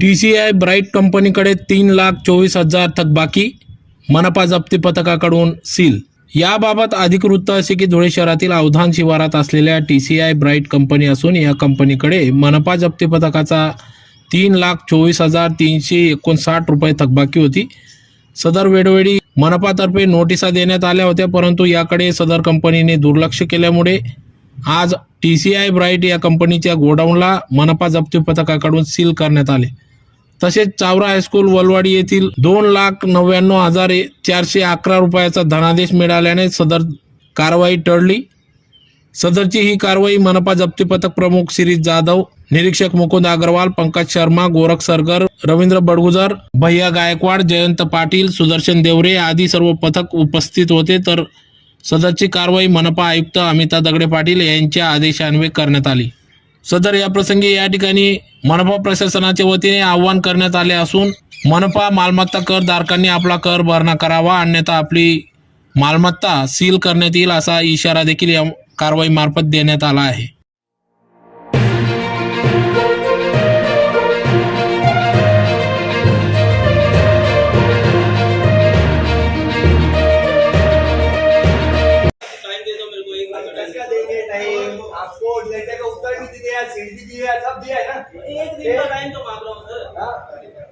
T C I bright कंपनीकडे तीन लाख चोवीस हजार थकबाकी मनपा जप्ती पथकाकडून सील. याबाबत अधिक वृत्त असे की धुळे शहरातील अवधान शिवारात असलेल्या T C I Bright company असून या कंपनीकडे मनपा जप्ती पथकाचा तीन लाख चोवीस हजार तीनशे एकोणसाठ रुपये थकबाकी होती. सदर वेळोवेळी मनपातर्फे नोटिसा देण्यात आल्या होत्या परंतु याकडे सदर कंपनीने दुर्लक्ष केल्यामुळे आज टी सी आय ब्राईट या कंपनीच्या गोडाऊनला मनपा जप्ती पथकाकडून सील करण्यात आले. तसेच चावरा हायस्कूल वलवाडी येथील दोन लाख नव्याण्णव हजार चारशे अकरा रुपयाचा धनादेश मिळाल्याने सदर कारवाई टळली. सदरची ही कारवाई मनपा जप्ती पथक प्रमुख शिरीष जाधव निरीक्षक मुकुंद अग्रवाल पंकज शर्मा गोरख सरगर रवींद्र बडगुजर भैया गायकवाड जयंत पाटील सुदर्शन देवरे आदी सर्व पथक उपस्थित होते. तर सदरची कारवाई मनपा आयुक्त अमिता दगडे पाटील यांच्या आदेशान्वये करण्यात आली. सदर या प्रसंगी या ठिकाणी मनपा प्रशासनाच्या वतीने आवाहन करण्यात आले असून मनपा मालमत्ता कर धारकांनी आपला कर भरणा करावा अन्यथा आपली मालमत्ता सील करण्यात येईल असा इशारा देखील या कारवाईमार्फत देण्यात आला आहे. आपको लेटर का उत्तर भी दिया है सीट भी दिया है सब दिया है ना? एक दिन का टाइम तो मांग रहा हूँ सर हाँ?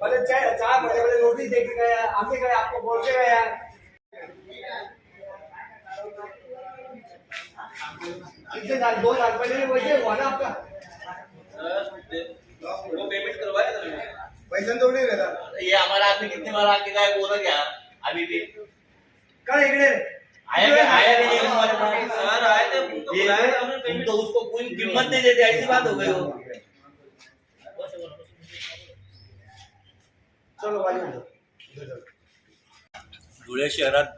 मतलब चार चार बड़े बड़े नोटिस दे के गया आके गए आपको बोल के गया इतने साल दो साल पहले वैसे हुआ ना आपका? वो पेमेंट करवाया था मैंने। पैसा तो नहीं रहता। ये हमारा आदमी कितने बार आके गए बोलो क्या? अभी भी। कल इकडे? आया क्या आया नहीं है हमारे पास सर आए थे उनको ये बुलाया था हमने तुम पेमेंट तो उसको कोई कीमत नहीं देते ऐसी बात हो गई हो. चलो बाजू धुळे शहरात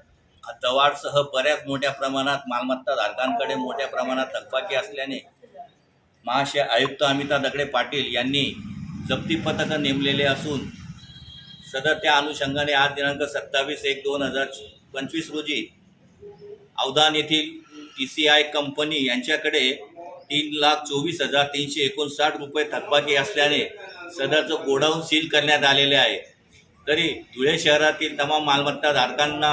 दवाडसह बऱ्याच मोठ्या प्रमाणात मालमत्ता धारकांकडे मोठ्या प्रमाणात थकबाकी असल्याने महाशय आयुक्त अमिता दगडे पाटील यांनी जप्ती पथकं नेमलेले असून सदर त्या अनुषंगाने आज दिनांक सत्तावीस एक दोन हजार पंचवीस रोजी अवधान येथील टी सी आय कंपनी यांच्याकडे तीन लाख चोवीस हजार तीनशे एकोणसाठ रुपये थकबाकी असल्याने सदरचं गोडाऊन सील करण्यात आलेले आहे. तरी धुळे शहरातील तमाम मालमत्ता धारकांना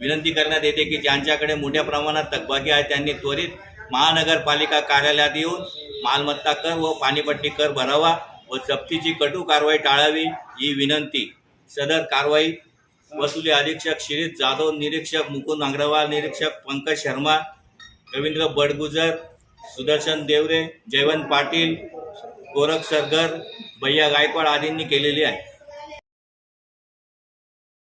विनंती करण्यात येते की ज्यांच्याकडे मोठ्या प्रमाणात थकबाकी आहे त्यांनी त्वरित महानगरपालिका कार्यालयात येऊन मालमत्ता कर व पाणीपट्टी कर भरावा व जप्तीची कटू कारवाई टाळावी ही विनंती. सदर कारवाई वसुली अधीक्षक शिरीष जाधव निरीक्षक मुकुंद अग्रवाल निरीक्षक पंकज शर्मा रवींद्र बडगुजर सुदर्शन देवरे जयवंत पाटील गोरख सरगर भैया गायकवाड आदींनी केलेली आहे.